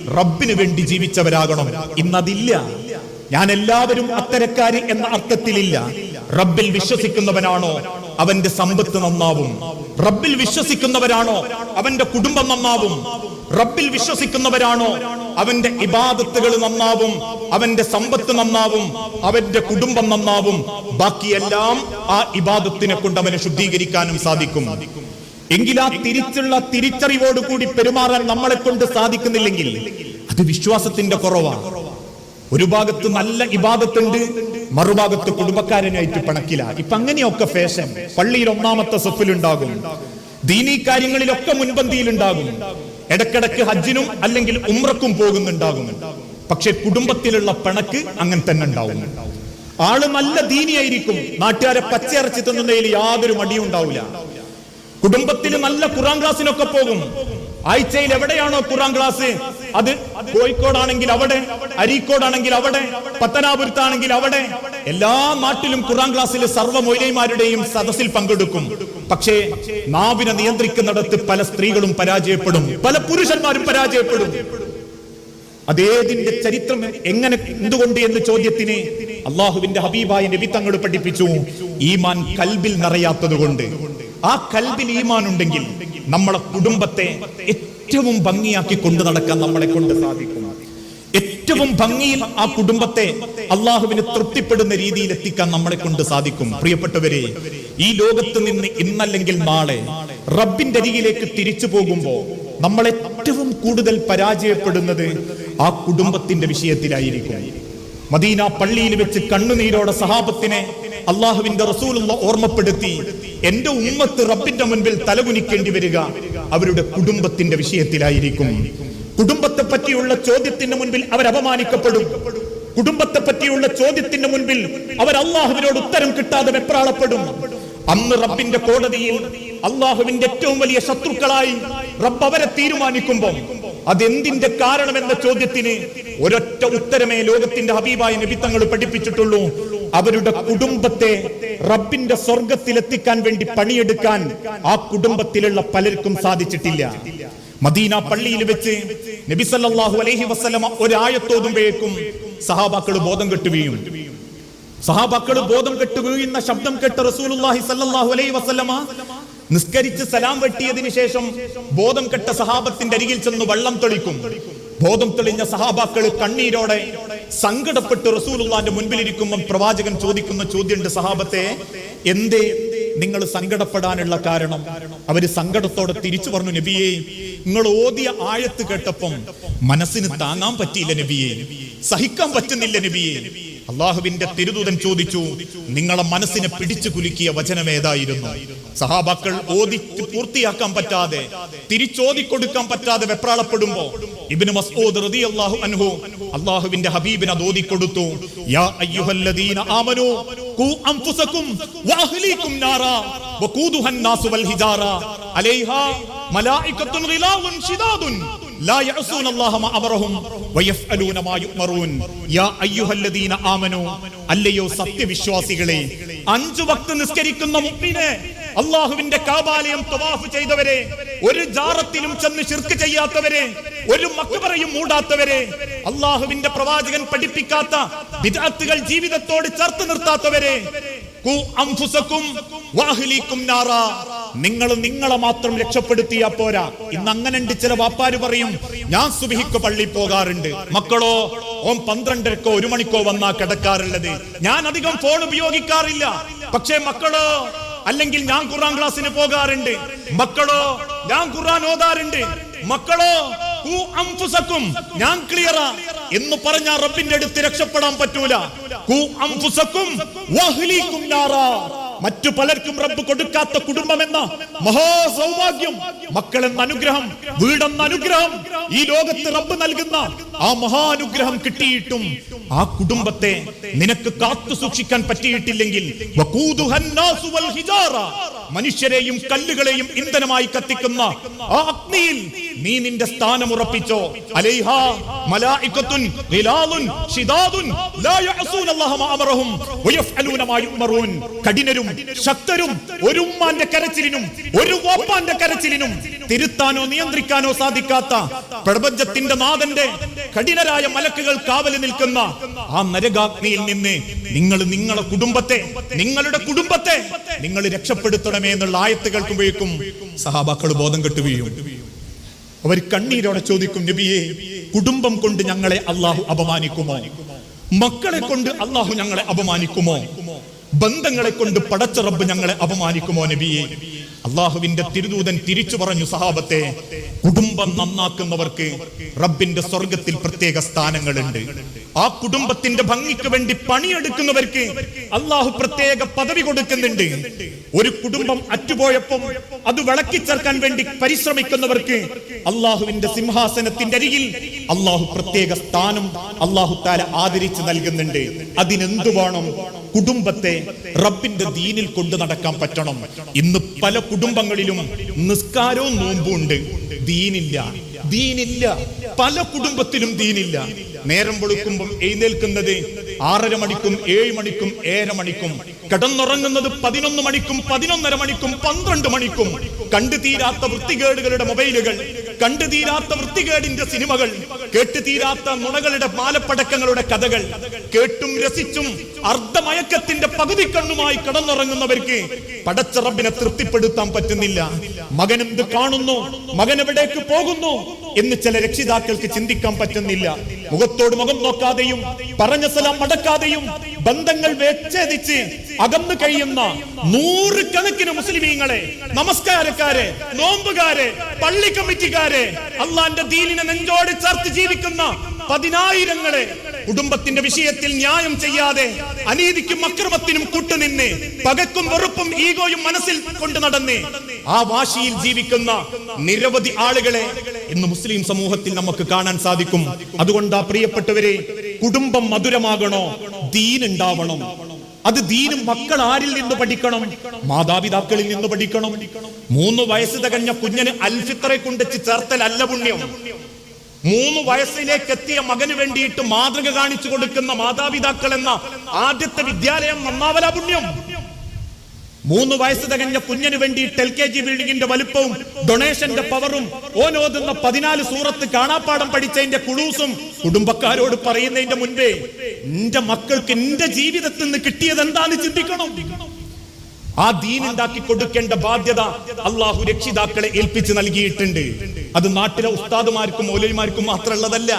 റബ്ബിന് വേണ്ടി ജീവിച്ചവരാകണം. ഇന്നതില്ല. ഞാൻ എല്ലാവരും അത്തരക്കാരി എന്ന അർത്ഥത്തിലില്ല. റബ്ബിൽ വിശ്വസിക്കുന്നവനാണോ? അവന്റെ സമ്പത്ത് നന്നാവും. റബ്ബിൽ വിശ്വസിക്കുന്നവരാണോ? അവന്റെ കുടുംബം നന്നാവും. റബ്ബിൽ വിശ്വസിക്കുന്നവരാണോ? അവന്റെ ഇബാദത്തുകൾ നന്നാവും. അവന്റെ സമ്പത്ത് നന്നാവും. അവന്റെ കുടുംബം നന്നാവും. ബാക്കിയെല്ലാം ആ ഇബാദത്തിനെ കൊണ്ട് അവനെ ശുദ്ധീകരിക്കാനും സാധിക്കും. എങ്കിൽ ആ തിരിച്ചുള്ള തിരിച്ചറിവോടുകൂടി പെരുമാറാൻ നമ്മളെ കൊണ്ട് സാധിക്കുന്നില്ലെങ്കിൽ അത് വിശ്വാസത്തിന്റെ കുറവാണ്. ഒരു ഭാഗത്ത് നല്ല ഇബാദത്തുണ്ട് മറുഭാഗത്ത് കുടുംബക്കാരനായിട്ട് പണക്കില്ല. ഇപ്പൊ അങ്ങനെയൊക്കെ ഫാഷൻ പള്ളിയിൽ ഒന്നാമത്തെ സഫിലുണ്ടാകും ദീനീ കാര്യങ്ങളിലൊക്കെ മുൻപന്തിയിലുണ്ടാകും. ഇടക്കിടക്ക് ഹജ്ജിനും അല്ലെങ്കിൽ ഉമ്രക്കും പോകുന്നുണ്ടാകും. പക്ഷെ കുടുംബത്തിലുള്ള പണക്ക് അങ്ങനെ തന്നെ ഉണ്ടാവും. ആൾ നല്ല ദീനിയായിരിക്കും. നാട്ടുകാരെ പച്ചയറച്ചി തിന്നുന്നതിൽ യാതൊരു മടിയും ഉണ്ടാവില്ല. കുടുംബത്തിൽ നല്ല ഖുറാൻ ക്ലാസ്സിനൊക്കെ പോകും. ആഴ്ചയിൽ എവിടെയാണോ ഖുറാൻ ക്ലാസ്? അത് കോഴിക്കോടാണെങ്കിൽ അവിടെ അരീക്കോടാണെങ്കിൽ അവിടെ പത്തനാപുരത്താണെങ്കിൽ അവിടെ. എല്ലാ നാട്ടിലും ഖുറാൻ ക്ലാസ്സിലെ സർവ മൊയിലൈമാരുടെയും സദസ്സിൽ പങ്കെടുക്കും. പക്ഷേ നാവിനെ നിയന്ത്രിക്കുന്നിടത്ത് പല സ്ത്രീകളും പരാജയപ്പെടും. പല പുരുഷന്മാരും പരാജയപ്പെടും. അതേതിന്റെ ചരിത്രം എങ്ങനെ എന്തുകൊണ്ട് എന്ന ചോദ്യത്തിന് അള്ളാഹുവിന്റെ ഹബീബായ നബി തങ്ങൾ പഠിപ്പിച്ചു. ഈമാൻ കൽബിൽ നിറയാത്തത് കൊണ്ട് ആ കൽബിൽ ഈമാൻ ഉണ്ടെങ്കിൽ നമ്മളെ കുടുംബത്തെ ഏറ്റവും ഭംഗിയാക്കി കൊണ്ടു നടക്കാൻ നമ്മളെ കൊണ്ട് സാധിക്കും. ഏറ്റവും ഭംഗിയിൽ ആ കുടുംബത്തെ അള്ളാഹുവിന് തൃപ്തിപ്പെടുന്ന രീതിയിൽ എത്തിക്കാൻ നമ്മളെ കൊണ്ട് സാധിക്കും. പ്രിയപ്പെട്ടവരെ ഈ ലോകത്ത് നിന്ന് ഇന്നല്ലെങ്കിൽ നാളെ റബ്ബിന്റെ അരികിലേക്ക് തിരിച്ചു പോകുമ്പോൾ നമ്മൾ ഏറ്റവും കൂടുതൽ പരാജയപ്പെടുന്നത് ആ കുടുംബത്തിന്റെ വിഷയത്തിലായിരിക്കും. മദീന പള്ളിയിൽ വെച്ച് കണ്ണുനീരോടെ സഹാബത്തിനെ അള്ളാഹുവിന്റെ റസൂലുള്ള ഓർമ്മപ്പെടുത്തി എന്റെ ഉമ്മത്ത് റബ്ബിന്റെ മുൻപിൽ തലകുനിക്കേണ്ടി വരിക അവരുടെ കുടുംബത്തിന്റെ വിഷയത്തിലായിരിക്കും. കുടുംബത്തെ പറ്റിയുള്ള ചോദ്യത്തിന് മുൻപിൽ അവർ അപമാനിക്കപ്പെടും. കുടുംബത്തെ പറ്റിയുള്ള ചോദ്യത്തിന് മുൻപിൽ അവർ അള്ളാഹുവിനോട് ഉത്തരം കിട്ടാതെ വെപ്രാളപ്പെടും. അന്ന് റബ്ബിന്റെ കോടതിയിൽ അള്ളാഹുവിന്റെ ഏറ്റവും വലിയ ശത്രുക്കളായി റബ്ബ് അവരെ തീരുമാനിക്കുമ്പോൾ അതെന്തിന്റെ കാരണമെന്ന ചോദ്യത്തിന് ഒരൊറ്റ ഉത്തരമേ ലോകത്തിന്റെ ഹബീബായ നബിത്തങ്ങൾ പഠിപ്പിച്ചിട്ടുള്ളൂ. അവരുടെ കുടുംബത്തെ റബ്ബിന്റെ സ്വർഗത്തിലെത്തിക്കാൻ വേണ്ടി പണിയെടുക്കാൻ ആ കുടുംബത്തിലുള്ള പലർക്കും സാധിച്ചിട്ടില്ല. മദീന പള്ളിയിൽ വെച്ച് നബി സല്ലല്ലാഹു അലൈഹി വസല്ലമ സഹാബാക്കൾ ബോധം കെട്ടു വീഴും സഹാബാക്കൾ ബോധം കെട്ടു ശബ്ദം കേട്ട റസൂലുള്ളാഹി സല്ലല്ലാഹു അലൈഹി വസല്ലമ നിസ്കരിച്ച് സലാം വെട്ടിയതിനു ശേഷം ബോധം കെട്ട സഹാബത്തിന്റെ അരികിൽ ചെന്ന് വെള്ളം തെളിക്കും. ബോധം തെളിഞ്ഞ സഹാബാക്കൾ കണ്ണീരോടെ സങ്കടപ്പെട്ട് റസൂലുള്ളാന്റെ മുൻപിലിരിക്കുമ്പോൾ പ്രവാചകൻ ചോദിക്കുന്ന ചോദ്യമുണ്ട് സഹാബത്തെ എന്തേ നിങ്ങൾ സങ്കടപ്പെടാനുള്ള കാരണം? അവർ സങ്കടത്തോടെ തിരിച്ചു പറഞ്ഞു നബിയെ നിങ്ങൾ ഓതിയ ആഴത്ത് കേട്ടപ്പം മനസ്സിന് താങ്ങാൻ പറ്റിയില്ല നബിയെ. സഹിക്കാൻ പറ്റുന്നില്ല നബിയെ. അള്ളാഹുവിന്റെ തിരുദൂതൻ ചോദിച്ചു നിങ്ങളെ മനസ്സിനെ പിടിച്ചു കുലുക്കിയ വചനമേതായിരുന്നു സഹാബാക്കൾ ഓതി പൂർത്തിയാക്കാൻ പറ്റാതെ തിരിച്ചോതി കൊടുക്കാൻ പറ്റാതെ വെപ്രാളപ്പെടുമ്പോ ഇബിന് മസ്ഊദ് റളിയല്ലാഹു അൻഹു അള്ളാഹുവിന്റെ ഹബീബിന് അത് ഓതിക്കൊടുത്തു യാ അയ്യുഹല്ലദീന ആമനു ഖു അൻഫുസകും വഅഹ്ലീകും നാറാ വഖൂദുഹൻ നാസു വൽ ഹിജാറ അലൈഹാ മലായികത്തുൻ ഗിലാവുൻ ശിദാദുൻ ലാ യഅസൂന അല്ലാഹ മാ അമറഹും വയഫ്അലൂന മാ യുമറൂൻ യാ അയ്യുഹല്ലദീന ആമനു അല്ലയോ സത്യവിശ്വാസികളെ അഞ്ചു വക്ത് നിസ്കരിക്കുന്ന മുഅ്മിനെ അള്ളാഹുവിന്റെ കാബാലയം തവാഫ് ചെയ്തവരെ ഒരു ജാറത്തിലും ചെന്ന് ശിർക്ക് ചെയ്യാത്തവരെ ഒരു മക്കുപറയും മൂടാത്തവരെ അള്ളാഹുവിന്റെ പ്രവാചകൻ പഠിപ്പിക്കാത്ത വിദാത്തുകൾ ജീവിതത്തോട് ചേർത്ത് നിർത്താത്തവരെ അംഫുസക്കും വാഹ്ലീക്കും നാറ. നിങ്ങൾ നിങ്ങളെ മാത്രം രക്ഷപ്പെടുത്തിയാ പോരാ. ഇന്ന് അങ്ങനെ ചില വാപ്പാര് പറയും ഞാൻ സുബിഹിക്ക് പള്ളി പോകാറുണ്ട്. മക്കളോ ഓം പന്ത്രണ്ടരക്കോ ഒരു മണിക്കോ വന്നാ കിടക്കാറുള്ളത്. ഞാൻ അധികം ഫോൺ ഉപയോഗിക്കാറില്ല. പക്ഷേ മക്കളോ അല്ലെങ്കിൽ ഞാൻ ഖുറാൻ ക്ലാസ്സിന് പോകാറുണ്ട്. മക്കളോ ഞാൻ ഖുറാൻ ഓതാറുണ്ട്. മക്കളോ അംഫുസക്കും ഞാൻ ക്ലിയറാ. എന്ന് പറഞ്ഞ റബ്ബിന്റെ അടുത്ത് രക്ഷപ്പെടാൻ പറ്റൂല. കു അംഫുസക്കും മറ്റു പലർക്കും റബ്ബ് കൊടുക്കാത്ത കുടുംബം എന്ന മഹാസൗഭാഗ്യം മക്കളെന്ന അനുഗ്രഹം വീടെന്ന അനുഗ്രഹം ഈ ലോകത്ത് റബ്ബ് നൽകുന്ന ആ മഹാനുഗ്രഹം കിട്ടിയിട്ടും ആ കുടുംബത്തെ നിനക്ക് കാത്തു സൂക്ഷിക്കാൻ പറ്റിയിട്ടില്ലെങ്കിൽ. മനുഷ്യരെയും കല്ലുകളെയും ഇന്ധനമായി കത്തിക്കുന്ന ആ അഗ്നിയിൽ നീ നിന്റെ സ്ഥാനം ഉറപ്പിച്ചോ? അലൈഹാ ശിദാദുൻ ലാ യഅസൂന അല്ലാഹ മാ മാ കഠിനരും ശക്തരും ഒരു ഉമ്മാന്റെ കരച്ചിലിനും ഒരു വാപ്പാന്റെ കരച്ചിലിനും തിരുത്താനോ നിയന്ത്രിക്കാനോ സാധിക്കാത്ത പ്രപഞ്ചത്തിന്റെ നാഥന്റെ കഠിനരായ മലക്കുകൾ കാവലി നിൽക്കുന്ന ആ നരകാഗ്നിയിൽ നിന്ന് നിങ്ങൾ നിങ്ങളുടെ കുടുംബത്തെ നിങ്ങളുടെ കുടുംബത്തെ നിങ്ങൾ രക്ഷപ്പെടുത്തണമേ എന്നുള്ള ആയത്ത് കേൾക്കുമ്പോഴേക്കും സഹാബാക്കൾ ബോധം കെട്ടുകയും അവർ കണ്ണീരോടെ ചോദിക്കും നബിയെ കുടുംബം കൊണ്ട് ഞങ്ങളെ അള്ളാഹു അപമാനിക്കുമോ? മക്കളെ കൊണ്ട് അള്ളാഹു ഞങ്ങളെ അപമാനിക്കുമോ? ബന്ധങ്ങളെ കൊണ്ട് പടച്ച റബ്ബ് ഞങ്ങളെ അപമാനിക്കുമോ നബിയെ? അള്ളാഹുവിന്റെ തിരുദൂതൻ തിരിച്ചു പറഞ്ഞു സഹാബത്തെ കുടുംബം നന്നാക്കുന്നവർക്ക് റബ്ബിന്റെ സ്വർഗത്തിൽ പ്രത്യേക സ്ഥാനങ്ങളുണ്ട്. ആ കുടുംബത്തിന്റെ ഭംഗിക്ക് വേണ്ടി പണിയെടുക്കുന്നവർക്ക് അള്ളാഹു പ്രത്യേക പദവി കൊടുക്കുന്നുണ്ട്. ഒരു കുടുംബം അറ്റുപോയപ്പം അത് വിളക്കിച്ചേർക്കാൻ വേണ്ടി പരിശ്രമിക്കുന്നവർക്ക് അള്ളാഹുവിന്റെ സിംഹാസനത്തിന്റെ അരികിൽ അള്ളാഹു പ്രത്യേക സ്ഥാനം അള്ളാഹു താല ആദരിച്ചു നൽകുന്നുണ്ട്. അതിനെന്തു വേണം? കുടുംബത്തെ റബ്ബിന്റെ ദീനിൽ കൊണ്ടു നടക്കാൻ പറ്റണം. ഇന്ന് പല കുടുംബങ്ങളിലും നിസ്കാരവും നോമ്പും ഉണ്ട് ദീനില്ല. ദീനില്ല. പല കുടുംബത്തിലും ദീനില്ല. നേരം പൊടുക്കുമ്പോൾ എഴുന്നേൽക്കുന്നത് ആറര മണിക്കും ഏഴ് മണിക്കും ഏഴര മണിക്കും. കിടന്നുറങ്ങുന്നത് പതിനൊന്ന് മണിക്കും പതിനൊന്നര മണിക്കും പന്ത്രണ്ട് മണിക്കും. കണ്ടു തീരാത്ത വൃത്തികേടുകളുടെ മൊബൈലുകൾ കണ്ടു തീരാത്ത വൃത്തികേടിന്റെ സിനിമകൾ കേട്ടു തീരാത്ത നുണകളുടെ മാലപ്പടക്കങ്ങളുടെ കഥകൾ കേട്ടും രസിച്ചും അർദ്ധമയക്കത്തിന്റെ പകുതി കണ്ണുമായി കിടന്നുറങ്ങുന്നവർക്ക് പടച്ചറബിനെ തൃപ്തിപ്പെടുത്താൻ പറ്റുന്നില്ല. മകൻ എന്ത് കാണുന്നു? മകൻ എവിടേക്ക് പോകുന്നു? എന്ന് ചില രക്ഷിതാക്കൾക്ക് ചിന്തിക്കാൻ പറ്റുന്നില്ല. മുഖത്തോട് മുഖം നോക്കാതെയും പറഞ്ഞ സ്ഥലം മടക്കാതെയും ബന്ധങ്ങൾ വിച്ഛേദിച്ച് അകന്നു കഴിയുന്ന നൂറുകണക്കിന് മുസ്ലിമീങ്ങളെ നമസ്കാരക്കാരെ നോമ്പുകാരെ പള്ളി കമ്മിറ്റിക്കാരെ അള്ളാന്റെ ദീനിനെ നെഞ്ചോട് ചേർത്ത് ജീവിക്കുന്ന പതിനായിരങ്ങളെ കുടുംബത്തിന്റെ വിഷയത്തിൽ ന്യായം ചെയ്യാതെ അനീതിക്കും അക്രമത്തിനും കൂട്ടുനിന്ന് പകക്കും വെറുപ്പും ഈഗോയും മനസ്സിൽ കൊണ്ടു നടന്ന് ആ വാശിയിൽ ജീവിക്കുന്ന നിരവധി ആളുകളെ ഇന്ന് മുസ്ലിം സമൂഹത്തിൽ നമുക്ക് കാണാൻ സാധിക്കും. അതുകൊണ്ട് ആ പ്രിയപ്പെട്ടവരെ കുടുംബം മധുരമാകണോ? ദീനുണ്ടാവണം. അത് ദീനും മക്കൾ ആരിൽ നിന്ന് പഠിക്കണം? മാതാപിതാക്കളിൽ നിന്ന് പഠിക്കണം? മൂന്ന് വയസ്സ് തികഞ്ഞ കുഞ്ഞിന് അൽഫിത്തറെ കൊണ്ടെച്ച് ചേർത്തലല്ല പുണ്യം. മൂന്ന് വയസ്സിലേക്ക് എത്തിയ മകന് വേണ്ടിയിട്ട് മാതൃക കാണിച്ചു കൊടുക്കുന്ന മാതാപിതാക്കൾ എന്ന ആദ്യത്തെ വിദ്യാലയം നന്നാവല പുണ്യം. മൂന്ന് വയസ്സ് തികഞ്ഞ കുഞ്ഞിന് വേണ്ടി എൽ കെ ജി ബിൽഡിങ്ങിന്റെ വലുപ്പവും ഡൊണേഷന്റെ പവറും ഓനോതുന്ന പതിനാല് സൂറത്ത് കാണാപ്പാടം പഠിച്ചതിന്റെ കുളൂസും കുടുംബക്കാരോട് പറയുന്നതിന്റെ മുൻപേ എന്റെ മക്കൾക്ക് എന്റെ ജീവിതത്തിൽ നിന്ന് കിട്ടിയത് എന്താന്ന് ചിന്തിക്കണം. ആ ദീനുണ്ടാക്കി കൊടുക്കേണ്ട ബാധ്യത അള്ളാഹു രക്ഷിതാക്കളെ ഏൽപ്പിച്ച് നൽകിയിട്ടുണ്ട്. അത് നാട്ടിലെ ഉസ്താദുമാർക്കും മൗലവിമാർക്കും മാത്രമുള്ളതല്ല.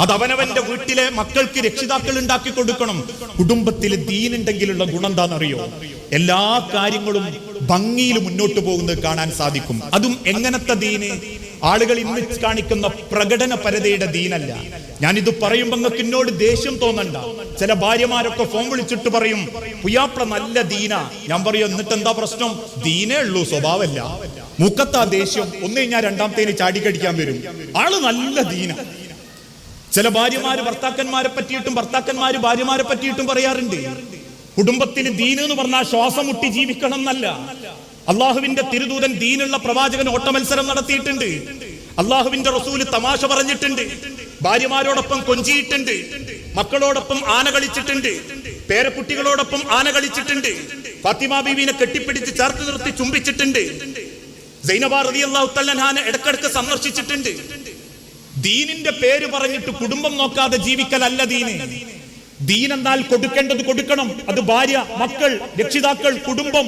അത് അവനവന്റെ വീട്ടിലെ മക്കൾക്ക് രക്ഷിതാക്കൾ ഉണ്ടാക്കി കൊടുക്കണം. കുടുംബത്തിൽ ദീനുണ്ടെങ്കിലുള്ള ഗുണം എന്താണെന്നറിയോ എല്ലാ കാര്യങ്ങളും ഭംഗിയിൽ മുന്നോട്ട് പോകുന്നത് കാണാൻ സാധിക്കും. അതും എങ്ങനത്തെ ദീന്? ആളുകൾ ഇന്ന് കാണിക്കുന്ന പ്രകടന പരതയുടെ ദീനല്ല. ഞാനിത് പറയുമ്പോ നിങ്ങൾക്ക് എന്നോട് ദേഷ്യം തോന്നണ്ട. ചില ഭാര്യമാരൊക്കെ ഫോൺ വിളിച്ചിട്ട് പറയും പുയാപ്ര നല്ല ദീന. ഞാൻ പറയും എന്നിട്ട് എന്താ പ്രശ്നം? ദീനേ ഉള്ളൂ സ്വഭാവമല്ല മുഖത്താ ദേഷ്യം ഒന്ന് കഴിഞ്ഞാൽ രണ്ടാമത്തേന് ചാടിക്കടിക്കാൻ വരും. ആൾ നല്ല ദീന. ചില ഭാര്യമാര് ഭർത്താക്കന്മാരെ പറ്റിയിട്ടും ഭർത്താക്കന്മാര് ഭാര്യമാരെ പറ്റിയിട്ടും പറയാറുണ്ട്. കുടുംബത്തിൽ ദീന് എന്ന് പറഞ്ഞാൽ ശ്വാസം മുട്ടി ജീവിക്കണം എന്നല്ല. അള്ളാഹുവിന്റെ തിരുദൂതൻ ദീനുള്ള പ്രവാചകൻ ഓട്ടമത്സരം നടത്തിയിട്ടുണ്ട്. അള്ളാഹുവിന്റെ റസൂൽ തമാശ പറഞ്ഞിട്ടുണ്ട്. ഭാര്യമാരോടൊപ്പം കൊഞ്ചിയിട്ടുണ്ട്. മക്കളോടൊപ്പം ആന കളിച്ചിട്ടുണ്ട്. പേരക്കുട്ടികളോടൊപ്പം ആന കളിച്ചിട്ടുണ്ട്. ഫാത്തിമ ബീവിനെ കെട്ടിപ്പിടിച്ച് ചേർത്ത് നിർത്തി ചുംബിച്ചിട്ടുണ്ട്. സൈനബ റളിയല്ലാഹു തല്ലൻഹാനെ ഇടക്കിടക്ക് സന്ദർശിച്ചിട്ടുണ്ട്. ദീനിന്റെ പേര് പറഞ്ഞിട്ട് കുടുംബം നോക്കാതെ ജീവിക്കലല്ല ദീന്. ദീൻ എന്നാൽ കൊടുക്കേണ്ടത് കൊടുക്കണം. അത് ഭാര്യ മക്കൾ രക്ഷിതാക്കൾ കുടുംബം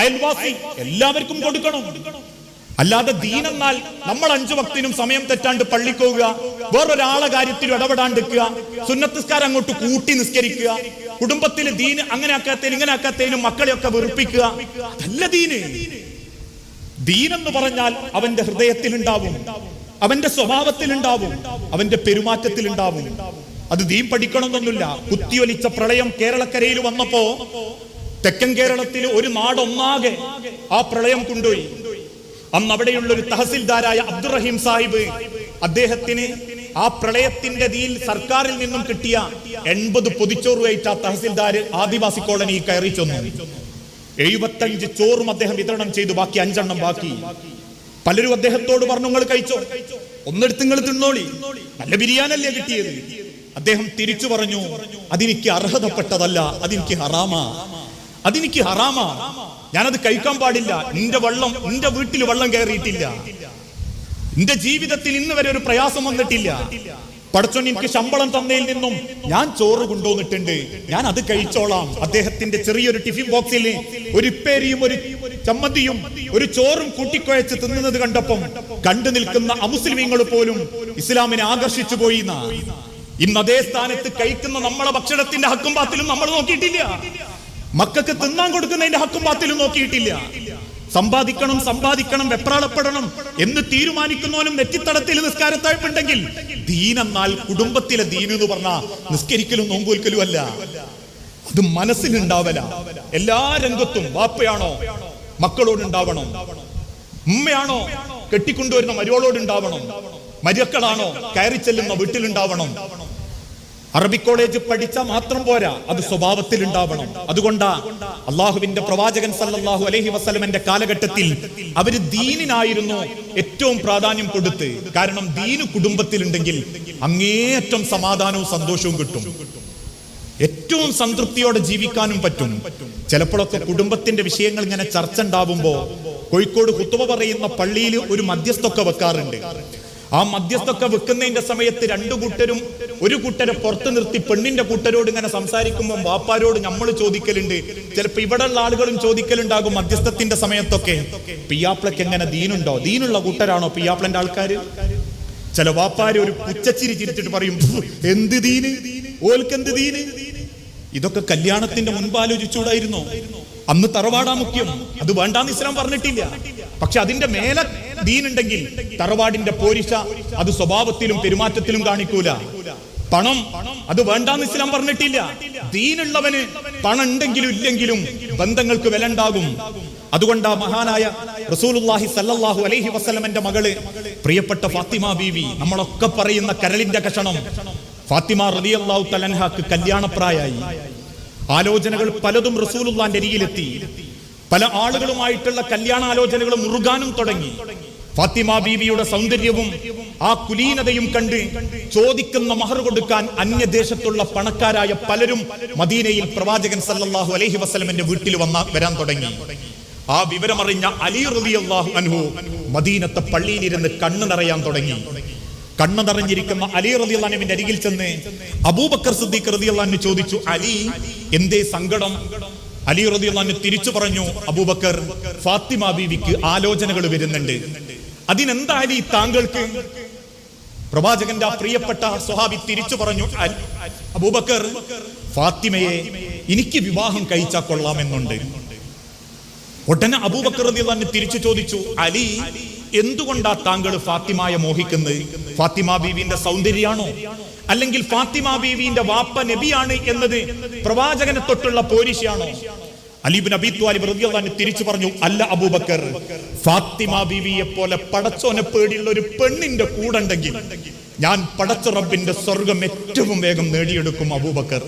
അയൽവാസി എല്ലാവർക്കും കൊടുക്കണം. അല്ലാതെ ദീൻ എന്നാൽ നമ്മൾ അഞ്ചു ഭക്തിനും സമയം തെറ്റാണ്ട് പള്ളിക്കോവുക വേറൊരാളെ കാര്യത്തിലും ഇടപെടാണ്ടിരിക്കുക സുന്നത്തിസ്കാരം അങ്ങോട്ട് കൂട്ടി നിസ്കരിക്കുക കുടുംബത്തിൽ ദീന് അങ്ങനെ ആക്കാത്തതിന് ഇങ്ങനെ ആക്കാത്തതിനും മക്കളെയൊക്കെ വെറുപ്പിക്കുക അതല്ല ദീന്. ദീനെന്ന് പറഞ്ഞാൽ അവന്റെ ഹൃദയത്തിൽ ഉണ്ടാവും അവന്റെ സ്വഭാവത്തിൽ ഉണ്ടാവും അവന്റെ പെരുമാറ്റത്തിൽ ഉണ്ടാവും അത് ദീം പഠിക്കണമെന്നൊന്നുമില്ല. കുത്തിയൊലിച്ച പ്രളയം കേരളക്കരയിൽ വന്നപ്പോ തെക്കൻ കേരളത്തിൽ ഒരു നാടൊന്നാകെ ആ പ്രളയം കൊണ്ടുപോയി. അന്ന് അവിടെയുള്ള ഒരു തഹസിൽദാരായ അബ്ദുറഹീം സാഹിബ് അദ്ദേഹത്തിന് ആ പ്രളയത്തിന്റെ ദീൽ സർക്കാരിൽ നിന്നും കിട്ടിയ എൺപത് പൊതിച്ചോറ് ആ തഹസിൽദാർ ആദിവാസി കോളനി കയറി ചെന്നു. എഴുപത്തഞ്ച് ചോറും അദ്ദേഹം വിതരണം ചെയ്തു. ബാക്കി അഞ്ചെണ്ണം ബാക്കി. പലരും അദ്ദേഹത്തോട് പറഞ്ഞു നിങ്ങൾ കഴിച്ചോ? ഒന്നെടുത്ത് നിങ്ങൾ തിന്നോളി. നല്ല ബിരിയാണല്ലേ കിട്ടിയത്? അദ്ദേഹം തിരിച്ചു പറഞ്ഞു അതെനിക്ക് അർഹതപ്പെട്ടതല്ല അതെനിക്ക് ഹറാമാ. അതെനിക്ക് ഹറാമാ. ഞാനത് കഴിക്കാൻ പാടില്ല. നിന്റെ വെള്ളം നിന്റെ വീട്ടിൽ വെള്ളം കയറിയിട്ടില്ല. നിന്റെ ജീവിതത്തിൽ ഇന്ന് വരെ ഒരു പ്രയാസം വന്നിട്ടില്ല. പടച്ചോൻ എനിക്ക് ശമ്പളം തന്നതിൽ നിന്നും ഞാൻ ചോറ് കൊണ്ടുവന്നിട്ടുണ്ട്. ഞാൻ അത് കഴിച്ചോളാം. അദ്ദേഹത്തിന്റെ ചെറിയൊരു ടിഫിൻ ബോക്സിൽ ഒരു ഇപ്പേരിയും ഒരു ചമ്മന്തിയും ഒരു ചോറും കൂട്ടിക്കുഴച്ച് തിന്നുന്നത് കണ്ടപ്പം കണ്ടു നിൽക്കുന്ന അമുസ്ലിമീങ്ങൾ പോലും ഇസ്ലാമിനെ ആകർഷിച്ചു പോയി. ഇന്ന് അതേ സ്ഥാനത്ത് കഴിക്കുന്ന നമ്മളെ ഭക്ഷണത്തിന്റെ ഹക്കും പാത്തിലും നമ്മൾ നോക്കിയിട്ടില്ല. മക്കൾക്ക് തിന്നാൻ കൊടുക്കുന്നതിന്റെ ഹക്കും പാത്തിലും നോക്കിയിട്ടില്ല. സമ്പാദിക്കണം സമ്പാദിക്കണം വെപ്രാളപ്പെടണം എന്ന് തീരുമാനിക്കുന്നവനും നെറ്റിത്തടത്തിൽ നിസ്കാരത്താഴ്പുണ്ടെങ്കിൽ ദീനെന്നാൽ കുടുംബത്തിലെ ദീൻ എന്ന് പറഞ്ഞ നിസ്കരിക്കലും നോമ്പൊലിക്കലും അല്ല. അത് മനസ്സിലുണ്ടാവല എല്ലാ രംഗത്തും വാപ്പയാണോ? മക്കളോടുണ്ടാവണം. ഉമ്മയാണോ? കെട്ടിക്കൊണ്ടുവരുന്ന മരുവളോടുണ്ടാവണം മരുക്കളാണോ കയറി ചെല്ലുന്ന വീട്ടിലുണ്ടാവണം. അറബി കോളേജ് പഠിച്ച മാത്രം പോരാ അത് സ്വഭാവത്തിൽ ഉണ്ടാവണം. അതുകൊണ്ടാ അള്ളാഹുവിന്റെ പ്രവാചകൻ സല്ലാഹു അലഹി വസ്ലമന്റെ കാലഘട്ടത്തിൽ അവർ ദീനിനായിരുന്നു ഏറ്റവും പ്രാധാന്യം കൊടുത്ത്. കാരണം ദീന് കുടുംബത്തിലുണ്ടെങ്കിൽ അങ്ങേയറ്റം സമാധാനവും സന്തോഷവും കിട്ടും. ഏറ്റവും സംതൃപ്തിയോടെ ജീവിക്കാനും പറ്റും. ചിലപ്പോഴൊക്കെ കുടുംബത്തിന്റെ വിഷയങ്ങൾ ഇങ്ങനെ ചർച്ച ഉണ്ടാവുമ്പോ കോഴിക്കോട് കുത്തുവ പറയുന്ന പള്ളിയിൽ ഒരു മധ്യസ്ഥൊക്കെ വെക്കാറുണ്ട്. ആ മധ്യസ്ഥൊക്കെ വെക്കുന്നതിന്റെ സമയത്ത് രണ്ടു കൂട്ടരും ഒരു കൂട്ടരെ പുറത്തു നിർത്തി പെണ്ണിന്റെ കൂട്ടരോട് ഇങ്ങനെ സംസാരിക്കുമ്പോൾ വാപ്പാരോട് നമ്മൾ ചോദിക്കലുണ്ട്. ചിലപ്പോ ഇവിടെയുള്ള ആളുകളും ചോദിക്കലുണ്ടാകും മധ്യസ്ഥത്തിന്റെ സമയത്തൊക്കെ. പിയാപ്പിളക്ക് എങ്ങനെ ദീനുണ്ടോ? ദീനുള്ള കൂട്ടരാണോ പിയാപ്ലന്റെ ആൾക്കാര്? ചില വാപ്പാര് ഒരു പുച്ചച്ചിരി ചിരിച്ചിട്ട് പറയും എന്ത് ദീന്? ഓൽക്ക് എന്ത് ദീന്? ഇതൊക്കെ കല്യാണത്തിന്റെ മുൻപ് ആലോചിച്ചൂടായിരുന്നോ അന്ന് തറവാടാ മുഖ്യം. അത് വേണ്ടാന്ന് ഇസ്ലാം പറഞ്ഞിട്ടില്ല. പക്ഷെ അതിന്റെ മേലെ ദീനുണ്ടെങ്കിൽ തറവാടിന്റെ പോരിശ അത് സ്വഭാവത്തിലും പെരുമാറ്റത്തിലും കാണിക്കൂല. പണം അത് വേണ്ടാന്ന് ഇസ്ലാം പറഞ്ഞിട്ടില്ല. ദീനുള്ളവന് പണം ഉണ്ടെങ്കിലും ഇല്ലെങ്കിലും ബന്ധങ്ങൾക്ക് വില ഉണ്ടാകും. അതുകൊണ്ടാ മഹാനായ റസൂലുള്ളാഹി സല്ലല്ലാഹു അലൈഹി വസല്ലമന്റെ മകൾ പ്രിയപ്പെട്ട ഫാത്തിമ ബീവി നമ്മളൊക്കെ പറയുന്ന കരളിന്റെ കഷണം. ഫാത്തിമ റളിയല്ലാഹു തലൻഹാക്ക് കല്യാണപ്രായായി. ആലോചനകൾ പലതും റസൂലുള്ളാന്റെ അരികിലെത്തി. പല ആളുകളുമായിട്ടുള്ള കല്യാണാലോചനകൾ മുറുകാനും തുടങ്ങി. ഫാത്തിമ ബീവിയുടെ സൗന്ദര്യവും ആ കുലീനതയും കണ്ട് ചോദിക്കുന്ന മഹർ കൊടുക്കാൻ അന്യദേശത്തുള്ള പണക്കാരായ പലരും മദീനയിൽ പ്രവാചകൻ സല്ലല്ലാഹു അലൈഹി വസല്ലമന്റെ വീട്ടിൽ വന്ന വരാൻ തുടങ്ങി. ആ വിവരമറിഞ്ഞ അലി റളിയല്ലാഹു അൻഹു മദീനത്തെ പള്ളിയിലിരുന്ന് കണ്ണു നിറയാൻ തുടങ്ങി. കണ്ണു നിറഞ്ഞിരിക്കുന്ന അലി റളിയല്ലാഹുവിന്റെ അരികിൽ ചെന്ന് അബൂബക്കർ സിദ്ദീഖ് റളിയല്ലാഹു ചോദിച്ചു അലി എന്തേ സങ്കടം? അലി റബിയുള്ള തിരിച്ചു പറഞ്ഞു അബൂബക്കർ ഫാത്തിമ ബീവിക്ക് ആലോചനകൾ വരുന്നുണ്ട്. അതിനെന്താ അലി താങ്കൾക്ക്? പ്രവാചകന്റെ ആ പ്രിയപ്പെട്ട സ്വഹാബി തിരിച്ചു പറഞ്ഞു "അൽ- അബൂബക്കർ ഫാത്തിമയെ എനിക്ക് വിവാഹം കഴിച്ചാൽ കൊള്ളാമെന്നുണ്ട്. ഉടനെ അബൂബക്കർ റബിയുള്ള തിരിച്ചു ചോദിച്ചു അലി എന്തുകൊണ്ടാ താങ്കൾ ഫാത്തിമയെ മോഹിക്കുന്നത്? ഫാത്തിമ ബീവിന്റെ സൗന്ദര്യമാണോ അല്ലെങ്കിൽ ഫാത്തിമ ബീവിന്റെ വാപ്പ നബിയാണ് എന്നത് പ്രവാചകനെ തൊട്ടുള്ള പോരിശയാണോ അലീബിൻ അബി ത്വാലിബ് റളിയല്ലാഹു തിരിച്ചു പറഞ്ഞു അല്ല അബൂബക്കർ ഫാത്തിമ ബീവിയെ പോലെ പടച്ചോനെ പേടിയുള്ള ഒരു പെണ്ണിന്റെ കൂടെണ്ടെങ്കിൽ ഞാൻ പടച്ച റബ്ബിന്റെ സ്വർഗം ഏറ്റവും വേഗം നേടിയെടുക്കും അബൂബക്കർ.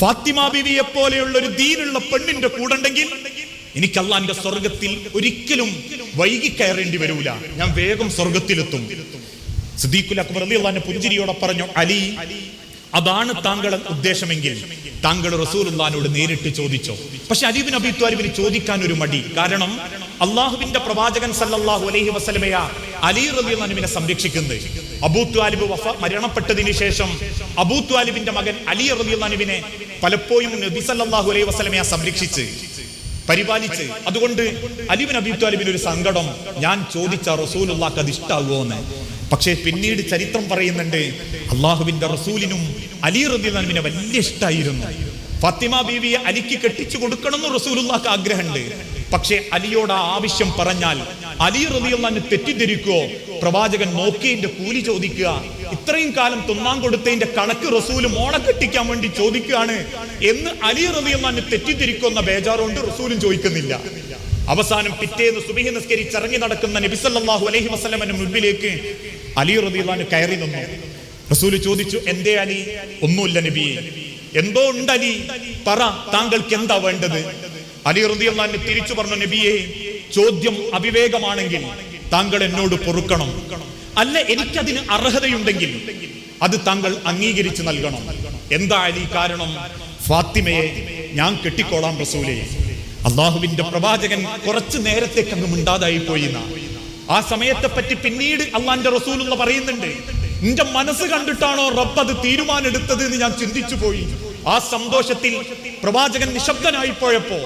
ഫാത്തിമ ബീവിയെ പോലെയുള്ള ഒരു ദീനുള്ള പെണ്ണിന്റെ കൂടെണ്ടെങ്കിൽ എനിക്ക് അള്ളാന്റെ സ്വർഗത്തിൽ ഒരിക്കലും വൈകി കയറേണ്ടി വരൂല. ഞാൻ വേഗം സ്വർഗത്തിലെത്തും. സിദ്ദീഖുൽ അക്ബർ അള്ളാന്റെ പുഞ്ചിരിയോടെ പറഞ്ഞു അലി അതാണ് താങ്കളുടെ ഉദ്ദേശമെങ്കിൽ താങ്കൾ റസൂലുള്ളാനോട് നേരിട്ട് ചോദിച്ചോ? പക്ഷെ അലീബിൻ അബി ത്വാലിബിന് ചോദിക്കാൻ ഒരു മടി. കാരണം അള്ളാഹുവിന്റെ പ്രവാചകൻ സല്ലാഹു അലൈഹി വസ്ലമയ അലി റബിനെ സംരക്ഷിക്കുന്നത്. അബൂ ത്വാലിബ് വഫ മരണപ്പെട്ടതിന് ശേഷം അബൂ ത്വാലിബിന്റെ മകൻ അലി റബിനെ പലപ്പോഴും നബി സല്ലാഹു അലൈഹി വസല്ലമയ സംരക്ഷിച്ച് പരിപാലിച്ച്. അതുകൊണ്ട് അലിബിൻ അബി ത്വാലിബിന് ഒരു സങ്കടം ഞാൻ ചോദിച്ച റസൂലുള്ളാക്ക് അത് ഇഷ്ടാകുമോന്ന് പക്ഷേ പിന്നീട് ചരിത്രം പറയുന്നുണ്ട് അള്ളാഹുവിന്റെ റസൂലിനും അലി റദിനെ വലിയ ഇഷ്ടമായിരുന്നു ഫത്തിമ ബീവിയെ അലിക്ക് കെട്ടിച്ചു കൊടുക്കണമെന്ന് റസൂലുള്ളാക്ക് ആഗ്രഹമുണ്ട്. പക്ഷേ അലിയോട് ആ ആവശ്യം പറഞ്ഞാൽ അലി റബിയുള്ള തെറ്റിദ്ധരിക്കുകയോ പ്രവാചകൻ നോക്കിയതിന്റെ കൂലി ചോദിക്കുക. ഇത്രയും കാലം തിന്നാൻ കൊടുത്തതിന്റെ കണക്ക് റസൂൽ മോളെ കെട്ടിക്കാൻ വേണ്ടി ചോദിക്കുകയാണ് എന്ന് അലി റബിയുള്ള തെറ്റിദ്ധരിക്കുന്ന ബേജാറുകൊണ്ട് റസൂലും ചോദിക്കുന്നില്ല. അവസാനം പിറ്റേന്ന് സുബിഹി നിസ്കരിച്ച് ഇറങ്ങി നടക്കുന്ന നബിസല്ലാഹു അലഹി വസല്ലമന്റെ മുൻപിലേക്ക് അലി റദിയുള്ള കയറി നിന്നു. റസൂൽ ചോദിച്ചു എന്തേ അലി? ഒന്നുമില്ല നബിയെ എന്തോ ഉണ്ട് അലി? പറ താങ്കൾക്ക് എന്താ വേണ്ടത്? അലി റദിയുള്ള തിരിച്ചു പറഞ്ഞു നബിയെ ചോദ്യം അവിവേകമാണെങ്കിൽ താങ്കൾ എന്നോട് പൊറുക്കണം. അല്ല എനിക്കതിന് അർഹതയുണ്ടെങ്കിൽ അത് താങ്കൾ അംഗീകരിച്ചു നൽകണം. എന്താ അലി കാരണം? ഫാത്തിമയെ ഞാൻ കെട്ടിക്കോളാം റസൂലെ. അള്ളാഹുവിന്റെ പ്രവാചകൻ കുറച്ചു നേരത്തേക്ക് അങ്ങ് മിണ്ടാതായി പോയി എന്നാ. ആ സമയത്തെ പറ്റി പിന്നീട് അള്ളാന്റെ റസൂലുള്ള പറയുന്നുണ്ട് നിന്റെ മനസ്സ് കണ്ടിട്ടാണോ റബ്ബ് അത് തീരുമാനെടുത്തത് എന്ന് ഞാൻ ചിന്തിച്ചു പോയി. ആ സന്തോഷത്തിൽ പ്രവാചകൻ നിശബ്ദനായി പോയപ്പോ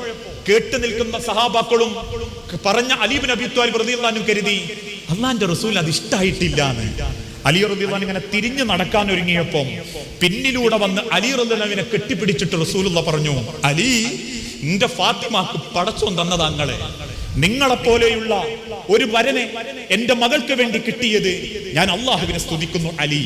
കേട്ടു നിൽക്കുന്ന സഹാബാക്കളും പറഞ്ഞ അലീബ് നബി ത്വാലിബ് കരുതി അള്ളാന്റെ റസൂൽ അത് ഇഷ്ടായിട്ടില്ല അലി റബിള്ള ഇങ്ങനെ തിരിഞ്ഞു നടക്കാൻ ഒരുങ്ങിയപ്പോ പിന്നിലൂടെ വന്ന് അലി റബിനെ കെട്ടിപ്പിടിച്ചിട്ട് റസൂലുള്ള പറഞ്ഞു അലി നിന്റെ ഫാത്തിമാക്ക് പടച്ചോൻ തന്നതാങ്ങളെ നിങ്ങളെപ്പോലെയുള്ള ഒരു വരനെ എന്റെ മകൾക്ക് വേണ്ടി കിട്ടിയത് ഞാൻ അള്ളാഹുവിനെ സ്തുതിക്കുന്നു അലി.